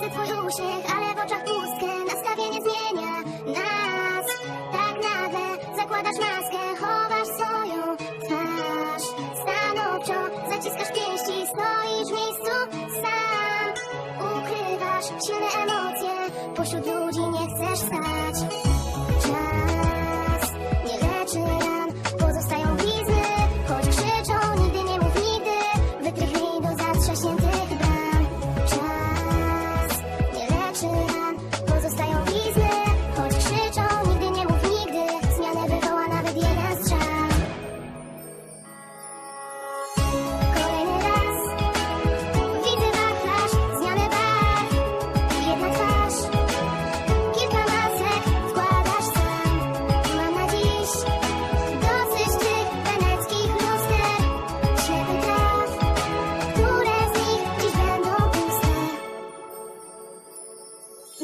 uśmiech, ale w oczach pustkę Nastawienie zmienia nas. Tak nagle zakładasz maskę Chowasz swoją twarz. Stanowczo zaciskasz pięści Stoisz w miejscu sam. Ukrywasz silne emocje Pośród ludzi nie chcesz stać. Czas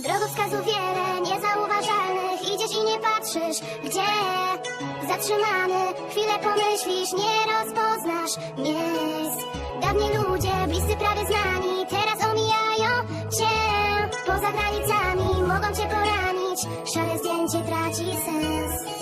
Drogowskazów wiele, niezauważalnych Idziesz i nie patrzysz, gdzie? Zatrzymany, chwilę pomyślisz Nie rozpoznasz. Miejsc Dawni ludzie, bliscy prawie znani Teraz omijają cię. Poza granicami mogą cię poranić Szare zdjęcie traci sens